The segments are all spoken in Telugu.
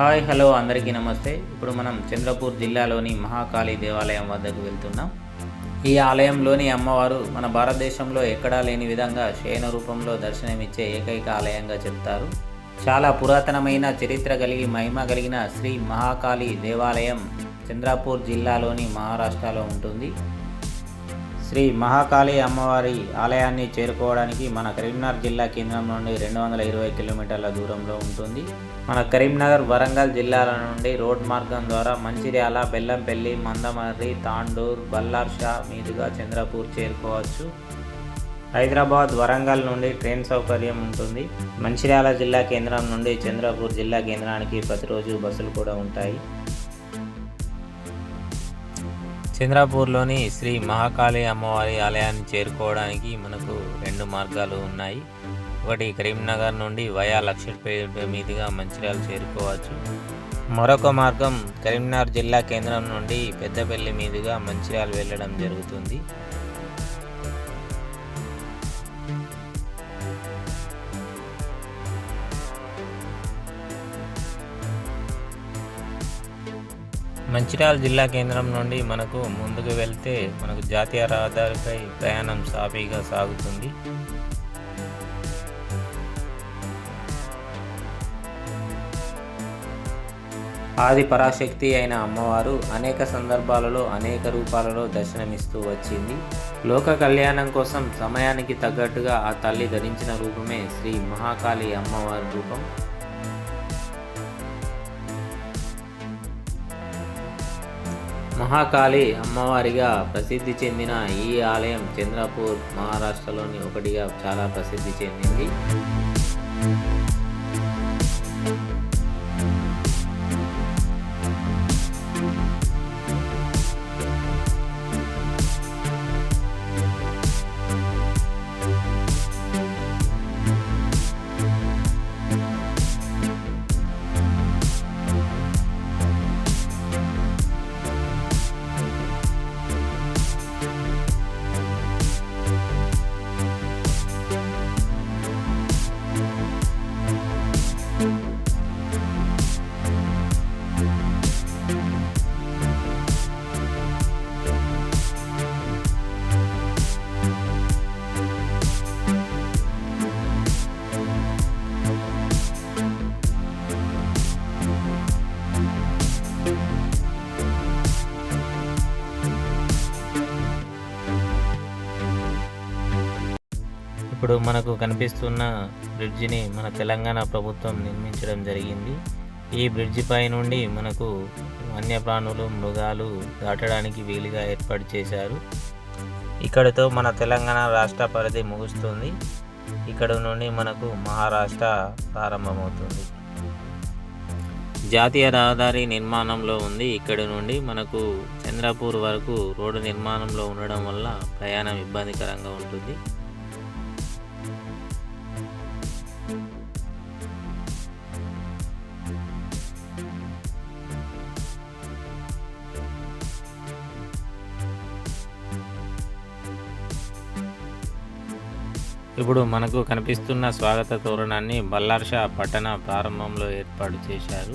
హాయ్ హలో అందరికీ నమస్తే. ఇప్పుడు మనం చంద్రపూర్ జిల్లాలోని మహాకాళి దేవాలయం వద్దకు వెళ్తున్నాం. ఈ ఆలయంలోని అమ్మవారు మన భారతదేశంలో ఎక్కడా లేని విధంగా శయన రూపంలో దర్శనమిచ్చే ఏకైక ఆలయంగా చెప్తారు. చాలా పురాతనమైన చరిత్ర కలిగి మహిమ కలిగిన శ్రీ మహాకాళి దేవాలయం చంద్రపూర్ జిల్లాలోని మహారాష్ట్రలో ఉంటుంది. శ్రీ మహాకాళి అమ్మవారి ఆలయాన్ని చేరుకోవడానికి మన కరీంనగర్ జిల్లా కేంద్రం నుండి రెండు వందల ఇరవై కిలోమీటర్ల దూరంలో ఉంటుంది. మన కరీంనగర్ వరంగల్ జిల్లాల నుండి రోడ్ మార్గం ద్వారా మంచిర్యాల బెల్లంపల్లి మందమర్రి తాండూర్ బల్లార్షా మీదుగా చంద్రపూర్ చేరుకోవచ్చు. హైదరాబాద్ వరంగల్ నుండి ట్రైన్ సౌకర్యం ఉంటుంది. మంచిర్యాల జిల్లా కేంద్రం నుండి చంద్రపూర్ జిల్లా కేంద్రానికి ప్రతిరోజు బస్సులు కూడా ఉంటాయి. చంద్రాపూర్లోని శ్రీ మహాకాళి అమ్మవారి ఆలయాన్ని చేరుకోవడానికి మనకు రెండు మార్గాలు ఉన్నాయి. ఒకటి కరీంనగర్ నుండి వయా లక్షపేట మీదుగా మంచిర్యాల చేరుకోవచ్చు. మరొక మార్గం కరీంనగర్ జిల్లా కేంద్రం నుండి పెద్దపల్లి మీదుగా మంచిర్యాల వెళ్ళడం జరుగుతుంది. మంచిర్యాల జిల్లా కేంద్రం నుండి మనకు ముందుకు వెళ్తే మనకు జాతీయ రహదారిపై ప్రయాణం సాఫీగా సాగుతుంది. ఆది పరాశక్తి అయిన అమ్మవారు అనేక సందర్భాలలో అనేక రూపాలలో దర్శనమిస్తూ వచ్చింది. లోక కళ్యాణం కోసం సమయానికి తగ్గట్టుగా ఆ తల్లి ధరించిన రూపమే శ్రీ మహాకాళి అమ్మవారి రూపం. మహాకాళి అమ్మవారిగా ప్రసిద్ధి చెందిన ఈ ఆలయం చంద్రపూర్ మహారాష్ట్రలోని ఒకటిగా చాలా ప్రసిద్ధి చెందింది. ఇప్పుడు మనకు కనిపిస్తున్న బ్రిడ్జిని మన తెలంగాణ ప్రభుత్వం నిర్మించడం జరిగింది. ఈ బ్రిడ్జి పై నుండి మనకు వన్యప్రాణులు మృగాలు దాటడానికి వీలుగా ఏర్పాటు చేశారు. ఇక్కడతో మన తెలంగాణ రాష్ట్ర పరిధి ముగుస్తుంది. ఇక్కడ నుండి మనకు మహారాష్ట్ర ప్రారంభమవుతుంది. జాతీయ రహదారి నిర్మాణంలో ఉంది. ఇక్కడ నుండి మనకు చంద్రపూర్ వరకు రోడ్డు నిర్మాణంలో ఉండడం వల్ల ప్రయాణం ఇబ్బందికరంగా ఉంటుంది. ఇప్పుడు మనకు కనిపిస్తున్న స్వాగత తోరణాన్ని బల్లార్షా పట్టణ ప్రారంభంలో ఏర్పాటు చేశారు.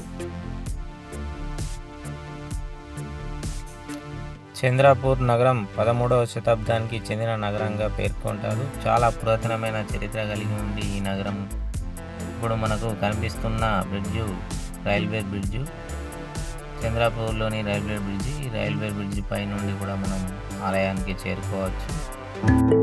చంద్రాపూర్ నగరం పదమూడవ శతాబ్దానికి చెందిన నగరంగా పేర్కొంటారు. చాలా పురాతనమైన చరిత్ర కలిగి ఉంది ఈ నగరం. ఇప్పుడు మనకు కనిపిస్తున్న బ్రిడ్జు రైల్వే బ్రిడ్జు చంద్రాపూర్లోని రైల్వే బ్రిడ్జి ఈ రైల్వే బ్రిడ్జి పై నుండి కూడా మనం ఆలయానికి చేరుకోవచ్చు.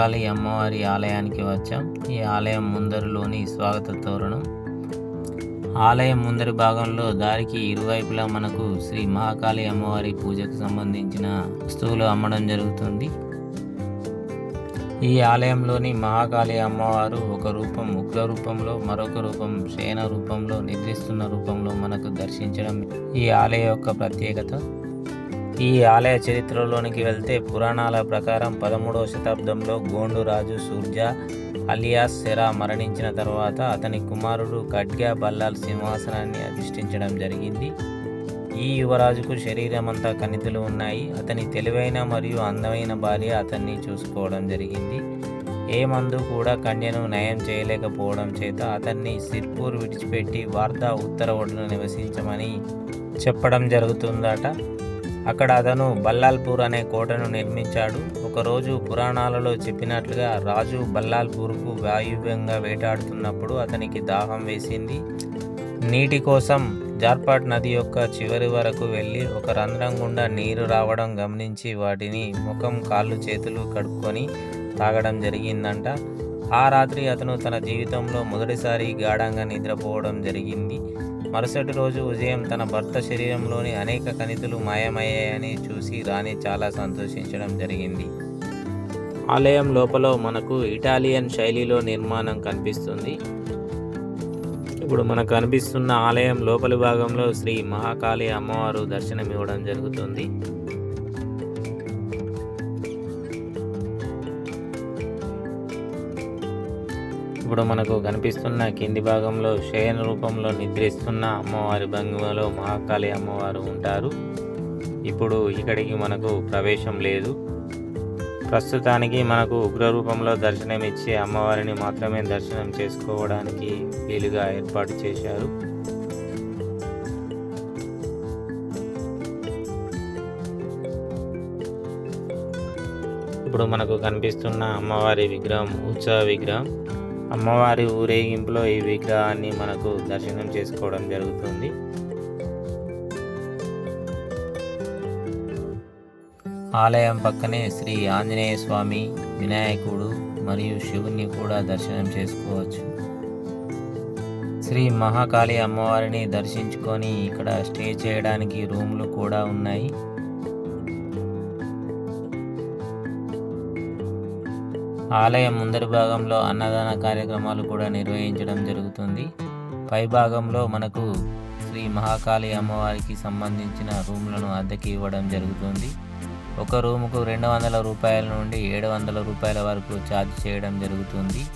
మహాకాళి అమ్మవారి ఆలయానికి వచ్చాం. ఈ ఆలయం ముందరలోని స్వాగత తోరణం. ఆలయం ముందరి భాగంలో దారికి ఇరువైపులా మనకు శ్రీ మహాకాళి అమ్మవారి పూజకు సంబంధించిన వస్తువులు అమ్మడం జరుగుతుంది. ఈ ఆలయంలోని మహాకాళి అమ్మవారు ఒక రూపం ఉగ్ర రూపంలో మరొక రూపం శయన రూపంలో నిద్రిస్తున్న రూపంలో మనకు దర్శించడం ఈ ఆలయం యొక్క ప్రత్యేకత. ఈ ఆలయ చరిత్రలోనికి వెళ్తే పురాణాల ప్రకారం పదమూడవ శతాబ్దంలో గోండు రాజు సూర్జా అలియాస్ సెరా మరణించిన తర్వాత అతని కుమారుడు ఖడ్గా బల్లాల్ సింహాసనాన్ని అధిష్ఠించడం జరిగింది. ఈ యువరాజుకు శరీరం అంతా కణితులు ఉన్నాయి. అతని తెలివైన మరియు అందమైన భార్య అతన్ని చూసుకోవడం జరిగింది. ఏ మందు కూడా కన్యను నయం చేయలేకపోవడం చేత అతన్ని సిర్పూర్ విడిచిపెట్టి వార్దా ఉత్తర ఒడ్డున నివసించమని చెప్పడం జరుగుతుందట. అక్కడ అతను బల్లాల్పూర్ అనే కోటను నిర్మించాడు. ఒకరోజు పురాణాలలో చెప్పినట్లుగా రాజు బల్లాల్పూర్కు వాయువ్యంగా వేటాడుతున్నప్పుడు అతనికి దాహం వేసింది. నీటి కోసం జార్పాట్ నది యొక్క చివరి వరకు వెళ్ళి ఒక రంధ్రం గుండా నీరు రావడం గమనించి వాటిని ముఖం కాళ్ళు చేతులు కడుక్కొని తాగడం జరిగిందంట. ఆ రాత్రి అతను తన జీవితంలో మొదటిసారి గాఢంగా నిద్రపోవడం జరిగింది. మరుసటి రోజు ఉదయం తన భర్త శరీరంలోని అనేక కణితులు మాయమయ్యాయని చూసి రాణి చాలా సంతోషించడం జరిగింది. ఆలయం లోపల మనకు ఇటాలియన్ శైలిలో నిర్మాణం కనిపిస్తుంది. ఇప్పుడు మనకు కనిపిస్తున్న ఆలయం లోపలి భాగంలో శ్రీ మహాకాళి అమ్మవారు దర్శనం ఇవ్వడం జరుగుతుంది. ఇప్పుడు మనకు కనిపిస్తున్న కింది భాగంలో శయన రూపంలో నిద్రిస్తున్న అమ్మవారి భంగిమలో మహాకాళి అమ్మవారు ఉంటారు. ఇప్పుడు ఇక్కడికి మనకు ప్రవేశం లేదు. ప్రస్తుతానికి మనకు ఉగ్ర రూపంలో దర్శనం ఇచ్చే అమ్మవారిని మాత్రమే దర్శనం చేసుకోవడానికి వీలుగా ఏర్పాటు చేశారు. ఇప్పుడు మనకు కనిపిస్తున్న అమ్మవారి విగ్రహం ఉత్సవ విగ్రహం. అమ్మవారి ఊరేగింపులో ఈ విగ్రహాన్ని మనకు దర్శనం చేసుకోవడం జరుగుతుంది. ఆలయం పక్కనే శ్రీ ఆంజనేయ స్వామి వినాయకుడు మరియు శివుని కూడా దర్శనం చేసుకోవచ్చు. శ్రీ మహాకాళి అమ్మవారిని దర్శించుకొని ఇక్కడ స్టే చేయడానికి రూమ్లు కూడా ఉన్నాయి. ఆలయం ముందరి భాగంలో అన్నదాన కార్యక్రమాలు కూడా నిర్వహించడం జరుగుతుంది. పై భాగంలో మనకు శ్రీ మహాకాళి అమ్మవారికి సంబంధించిన రూములను అద్దెకి ఇవ్వడం జరుగుతుంది. ఒక రూముకు రెండు వందల రూపాయల నుండి ఏడు వందల రూపాయల వరకు ఛార్జ్ చేయడం జరుగుతుంది.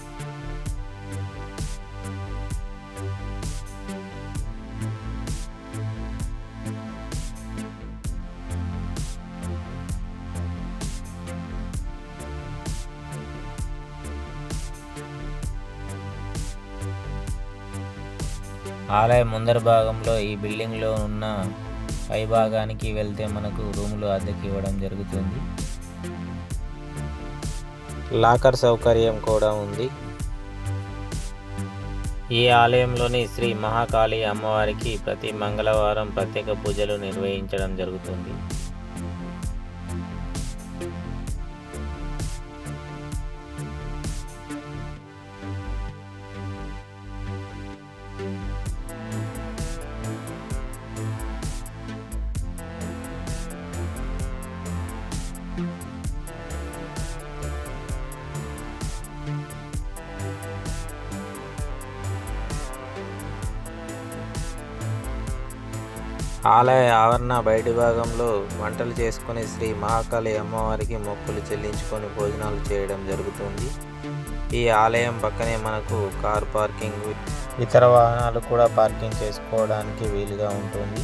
ఆలయం ముందర భాగంలో ఈ బిల్డింగ్లో ఉన్న పై భాగానికి వెళ్తే మనకు రూములు అద్దెకి ఇవ్వడం జరుగుతుంది. లాకర్ సౌకర్యం కూడా ఉంది. ఈ ఆలయంలోని శ్రీ మహాకాళి అమ్మవారికి ప్రతి మంగళవారం ప్రత్యేక పూజలు నిర్వహించడం జరుగుతుంది. ఆలయ ఆవరణ బయటి భాగంలో వంటలు చేసుకుని శ్రీ మహాకాళి అమ్మవారికి మొక్కులు చెల్లించుకొని భోజనాలు చేయడం జరుగుతుంది. ఈ ఆలయం పక్కనే మనకు కార్ పార్కింగ్ ఇతర వాహనాలు కూడా పార్కింగ్ చేసుకోవడానికి వీలుగా ఉంటుంది.